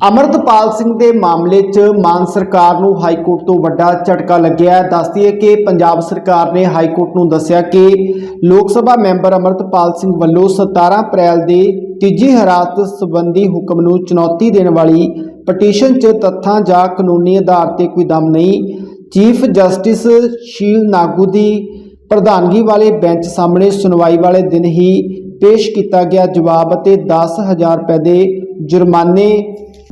ਅਮਰਤਪਾਲ ਸਿੰਘ ਦੇ ਮਾਮਲੇ 'ਚ ਮਾਨ ਸਰਕਾਰ ਨੂੰ ਹਾਈ ਕੋਰਟ ਤੋਂ ਵੱਡਾ ਝਟਕਾ ਲੱਗਿਆ ਦੱਸਦੀ ਹੈ ਕਿ ਪੰਜਾਬ ਸਰਕਾਰ ਨੇ ਹਾਈ ਕੋਰਟ ਨੂੰ ਦੱਸਿਆ ਕਿ ਲੋਕ ਸਭਾ ਮੈਂਬਰ ਅਮਰਤਪਾਲ ਸਿੰਘ ਵੱਲੋਂ 17 ਅਪ੍ਰੈਲ ਦੇ ਤੀਜੀ ਹਰਾਸਤ ਸੰਬੰਧੀ ਹੁਕਮ ਨੂੰ ਚੁਣੌਤੀ ਦੇਣ ਵਾਲੀ ਪਟੀਸ਼ਨ 'ਚ ਤੱਥਾਂ ਜਾਂ ਕਾਨੂੰਨੀ ਆਧਾਰ ਤੇ ਕੋਈ ਦਮ ਨਹੀਂ। ਚੀਫ ਜਸਟਿਸ ਸ਼ੀਲ ਨਾਗੂ ਦੀ ਪ੍ਰਧਾਨਗੀ ਵਾਲੇ ਬੈਂਚ ਸਾਹਮਣੇ ਸੁਣਵਾਈ ਵਾਲੇ ਦਿਨ ਹੀ ਪੇਸ਼ ਕੀਤਾ ਗਿਆ ਜਵਾਬ ਅਤੇ 10000 ਰੁਪਏ ਦੇ ਜੁਰਮਾਨੇ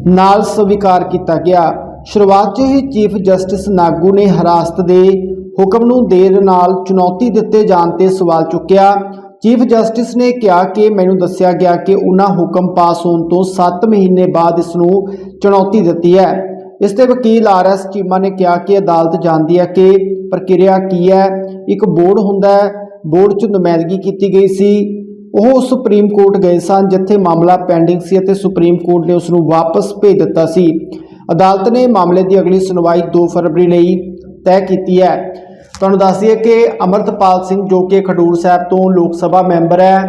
ਨਾਲ ਸਵੀਕਾਰ ਕੀਤਾ ਗਿਆ। ਸ਼ੁਰੂਆਤ 'ਚ ਹੀ ਚੀਫ ਜਸਟਿਸ ਨਾਗੂ ਨੇ ਹਰਾਸਤ ਦੇ ਹੁਕਮ ਨੂੰ ਦੇਰ ਨਾਲ ਚੁਣੌਤੀ ਦਿੱਤੇ ਜਾਣ ਤੇ ਸਵਾਲ ਚੁੱਕਿਆ। ਚੀਫ ਜਸਟਿਸ ਨੇ ਕਿਹਾ ਕਿ ਮੈਨੂੰ ਦੱਸਿਆ ਗਿਆ ਕਿ ਉਹਨਾਂ ਹੁਕਮ ਪਾਸ ਹੋਣ ਤੋਂ 7 ਮਹੀਨੇ ਬਾਅਦ ਇਸ ਨੂੰ ਚੁਣੌਤੀ ਦਿੱਤੀ ਹੈ। ਇਸ ਤੇ ਵਕੀਲ ਆਰ ਐਸ ਚੀਮਾ ਨੇ ਕਿਹਾ ਕਿ ਅਦਾਲਤ ਜਾਣਦੀ ਹੈ ਕਿ ਪ੍ਰਕਿਰਿਆ ਕੀ ਹੈ। ਇੱਕ ਬੋਰਡ ਹੁੰਦਾ ਹੈ। ਬੋਰਡ 'ਚ ਨੁਮਾਇੰਦਗੀ ਕੀਤੀ ਗਈ ਸੀ। ਉਹ ਸੁਪਰੀਮ ਕੋਰਟ ਗਏ ਸਨ ਜਿੱਥੇ ਮਾਮਲਾ ਪੈਂਡਿੰਗ ਸੀ ਅਤੇ ਸੁਪਰੀਮ ਕੋਰਟ ਨੇ ਉਸ ਨੂੰ ਵਾਪਸ ਭੇਜ ਦਿੱਤਾ ਸੀ। ਅਦਾਲਤ ਨੇ ਮਾਮਲੇ ਦੀ ਅਗਲੀ ਸੁਣਵਾਈ 2 ਫਰਵਰੀ ਲਈ ਤੈਅ ਕੀਤੀ ਹੈ। ਤੁਹਾਨੂੰ ਦੱਸ ਦਈਏ ਕਿ ਅਮਰਤਪਾਲ ਸਿੰਘ ਜੋ ਕਿ ਖਡੂਰ ਸਾਹਿਬ ਤੋਂ ਲੋਕ ਸਭਾ ਮੈਂਬਰ ਹੈ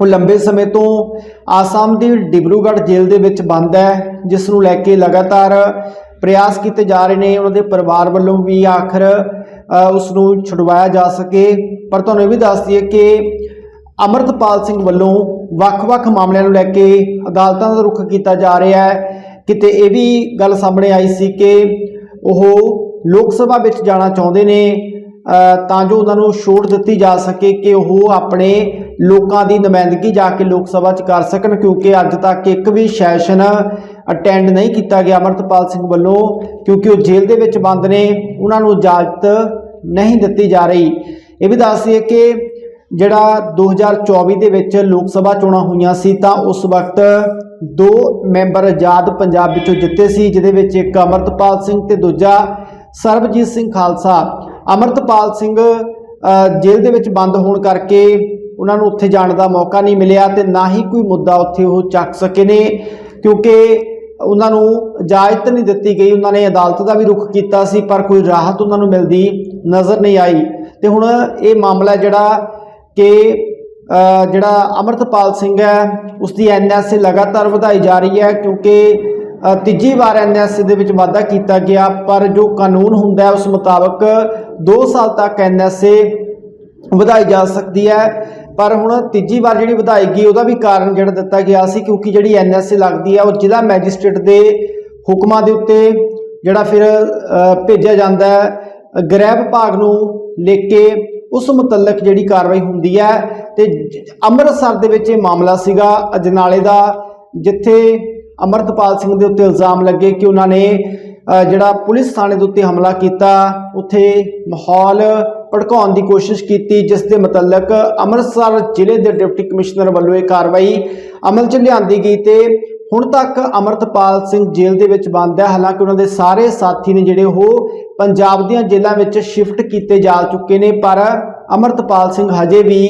ਉਹ ਲੰਬੇ ਸਮੇਂ ਤੋਂ ਆਸਾਮ ਦੀ ਡਿਬਰੂਗੜ੍ਹ ਜੇਲ੍ਹ ਦੇ ਵਿੱਚ ਬੰਦ ਹੈ ਜਿਸ ਨੂੰ ਲੈ ਕੇ ਲਗਾਤਾਰ ਪ੍ਰਯਾਸ ਕੀਤੇ ਜਾ ਰਹੇ ਨੇ। ਉਹਨਾਂ ਦੇ ਪਰਿਵਾਰ ਵੱਲੋਂ ਵੀ ਆਖਰ ਅ, ਉਸ ਨੂੰ ਛੁਡਵਾਇਆ ਜਾ ਸਕੇ। ਪਰ ਤੁਹਾਨੂੰ ਇਹ ਵੀ ਦੱਸ ਦਈਏ ਕਿ ਅਮਰਤਪਾਲ ਸਿੰਘ ਵੱਲੋਂ ਵੱਖ-ਵੱਖ ਮਾਮਲਿਆਂ ਨੂੰ ਲੈ ਕੇ ਅਦਾਲਤਾਂ ਦਾ ਰੁਖ ਕੀਤਾ ਜਾ ਰਿਹਾ ਹੈ। ਕਿਤੇ ਇਹ ਵੀ ਗੱਲ ਸਾਹਮਣੇ ਆਈ ਸੀ ਕਿ ਉਹ ਲੋਕ ਸਭਾ ਵਿੱਚ ਜਾਣਾ ਚਾਹੁੰਦੇ ਨੇ ਤਾਂ ਜੋ ਉਹਨਾਂ ਨੂੰ ਛੋਟ ਦਿੱਤੀ ਜਾ ਸਕੇ ਕਿ ਉਹ ਆਪਣੇ ਲੋਕਾਂ ਦੀ ਨੁਮਾਇੰਦਗੀ ਜਾ ਕੇ ਲੋਕ ਸਭਾ 'ਚ ਕਰ ਸਕਣ, ਕਿਉਂਕਿ ਅੱਜ ਤੱਕ ਇੱਕ ਵੀ ਸੈਸ਼ਨ ਅਟੈਂਡ ਨਹੀਂ ਕੀਤਾ ਗਿਆ ਅਮਰਤਪਾਲ ਸਿੰਘ ਵੱਲੋਂ, ਕਿਉਂਕਿ ਉਹ ਜੇਲ੍ਹ ਦੇ ਵਿੱਚ ਬੰਦ ਨੇ, ਉਹਨਾਂ ਨੂੰ ਇਜਾਜ਼ਤ ਨਹੀਂ ਦਿੱਤੀ ਜਾ ਰਹੀ। ਇਹ ਵੀ ਦੱਸ ਦਈਏ ਕਿ ਜਿਹੜਾ 2024 ਦੇ ਵਿੱਚ ਲੋਕ ਸਭਾ ਚੋਣਾਂ ਹੋਈਆਂ ਸੀ, ਤਾਂ ਉਸ ਵਕਤ ਦੋ ਮੈਂਬਰ ਆਜ਼ਾਦ ਪੰਜਾਬ ਵਿੱਚੋਂ ਜਿੱਤੇ ਸੀ, ਜਿਹਦੇ ਵਿੱਚ ਇੱਕ ਅਮਰਤਪਾਲ ਸਿੰਘ ਤੇ ਦੂਜਾ ਸਰਬਜੀਤ ਸਿੰਘ ਖਾਲਸਾ। ਅਮਰਤਪਾਲ ਸਿੰਘ ਜੇਲ੍ਹ ਦੇ ਵਿੱਚ ਬੰਦ ਹੋਣ ਕਰਕੇ ਉਹਨਾਂ ਨੂੰ ਉੱਥੇ ਜਾਣ ਦਾ ਮੌਕਾ ਨਹੀਂ ਮਿਲਿਆ ਤੇ ਨਾ ਹੀ ਕੋਈ ਮੁੱਦਾ ਉੱਥੇ ਉਹ ਚੱਕ ਸਕੇ ਨੇ, ਕਿਉਂਕਿ ਉਹਨਾਂ ਨੂੰ ਇਜਾਜ਼ਤ ਨਹੀਂ ਦਿੱਤੀ ਗਈ, ਉਹਨਾਂ ਨੇ ਅਦਾਲਤ ਦਾ ਵੀ ਰੁਖ ਕੀਤਾ ਸੀ, ਪਰ ਕੋਈ ਰਾਹਤ ਉਹਨਾਂ ਨੂੰ ਮਿਲਦੀ ਨਜ਼ਰ ਨਹੀਂ ਆਈ। ਤੇ ਹੁਣ ਇਹ ਮਾਮਲਾ ਜਿਹੜਾ ਕਿ ਜਿਹੜਾ ਅਮਰਤਪਾਲ ਸਿੰਘ ਹੈ ਉਸ ਦੀ ਐਨਐਸਏ ਲਗਾਤਾਰ ਵਧਾਈ ਜਾ ਰਹੀ ਹੈ ਕਿਉਂਕਿ ਤੀਜੀ ਵਾਰ ਐਨਐਸਏ ਦੇ ਵਿੱਚ ਵਾਧਾ ਕੀਤਾ ਗਿਆ, ਪਰ ਜੋ ਕਾਨੂੰਨ ਹੁੰਦਾ ਉਸ ਮੁਤਾਬਕ 2 ਸਾਲ ਤੱਕ ਐਨਐਸਏ ਵਧਾਈ ਜਾ ਸਕਦੀ ਹੈ। ਪਰ ਹੁਣ ਤੀਜੀ ਵਾਰ ਜਿਹੜੀ ਵਧਾਈ ਗਈ, ਉਹਦਾ ਵੀ ਕਾਰਨ ਜਿਹੜਾ ਦਿੱਤਾ ਗਿਆ ਸੀ ਕਿਉਂਕਿ ਜਿਹੜੀ ਐਨਐਸਏ ਲੱਗਦੀ ਹੈ, ਉਹ ਜ਼ਿਲ੍ਹਾ ਮੈਜਿਸਟ੍ਰੇਟ ਦੇ ਹੁਕਮਾਂ ਦੇ ਉੱਤੇ ਜਿਹੜਾ ਫਿਰ ਭੇਜਿਆ ਜਾਂਦਾ ਹੈ। ਗ੍ਰਹਿ ਵਿਭਾਗ ਨੂੰ ਲਿਖ ਕੇ ਉਸ ਮੁਤਲਕ ਜਿਹੜੀ ਕਾਰਵਾਈ ਹੁੰਦੀ ਹੈ ਤੇ ਅੰਮ੍ਰਿਤਸਰ ਦੇ ਵਿੱਚ ਇਹ ਮਾਮਲਾ ਸੀਗਾ ਅਜਨਾਲੇ ਦਾ, ਜਿੱਥੇ ਅਮਰਤਪਾਲ ਸਿੰਘ ਦੇ ਉੱਤੇ ਇਲਜ਼ਾਮ ਲੱਗੇ ਕਿ ਉਹਨਾਂ ਨੇ ਜਿਹੜਾ ਪੁਲਿਸ ਥਾਣੇ ਦੇ ਉੱਤੇ ਹਮਲਾ ਕੀਤਾ, ਉੱਥੇ ਮਾਹੌਲ ਭੜਕਾਉਣ ਦੀ ਕੋਸ਼ਿਸ਼ ਕੀਤੀ, ਜਿਸ ਦੇ ਮੁਤਲਕ ਅੰਮ੍ਰਿਤਸਰ ਜ਼ਿਲ੍ਹੇ ਦੇ ਡਿਪਟੀ ਕਮਿਸ਼ਨਰ ਵੱਲੋਂ ਇਹ ਕਾਰਵਾਈ ਅਮਲ 'ਚ ਲਿਆਂਦੀ ਗਈ ਤੇ ਹੁਣ ਤੱਕ ਅਮਰਤਪਾਲ ਸਿੰਘ ਜੇਲ੍ਹ ਦੇ ਵਿੱਚ ਬੰਦ ਹੈ। ਹਾਲਾਂਕਿ ਉਹਨਾਂ ਦੇ ਸਾਰੇ ਸਾਥੀ ਨੇ ਜਿਹੜੇ ਉਹ ਪੰਜਾਬ ਦੀਆਂ ਜੇਲ੍ਹਾਂ ਵਿੱਚ ਸ਼ਿਫਟ ਕੀਤੇ ਜਾ ਚੁੱਕੇ ਨੇ, ਪਰ ਅਮਰਤਪਾਲ ਸਿੰਘ ਹਜੇ ਵੀ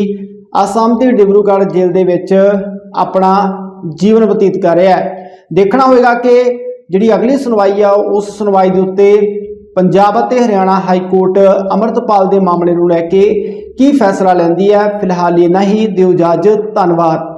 ਅਸਾਮ ਦੀ ਡਿਬਰੂਗੜ੍ਹ ਜੇਲ੍ਹ ਦੇ ਵਿੱਚ ਆਪਣਾ ਜੀਵਨ ਬਤੀਤ ਕਰ ਰਿਹਾ ਹੈ। ਦੇਖਣਾ ਹੋਵੇਗਾ ਕਿ ਜਿਹੜੀ ਅਗਲੀ ਸੁਣਵਾਈ ਆ, ਉਸ ਸੁਣਵਾਈ ਦੇ ਉੱਤੇ ਪੰਜਾਬ ਅਤੇ ਹਰਿਆਣਾ ਹਾਈ ਕੋਰਟ ਅਮਰਤਪਾਲ ਦੇ ਮਾਮਲੇ ਨੂੰ ਲੈ ਕੇ ਕੀ ਫੈਸਲਾ ਲੈਂਦੀ ਹੈ, ਫਿਲਹਾਲ ਇਹ ਨਹੀਂ ਦਿਓ ਇਜਾਜ਼ਤ, ਧੰਨਵਾਦ।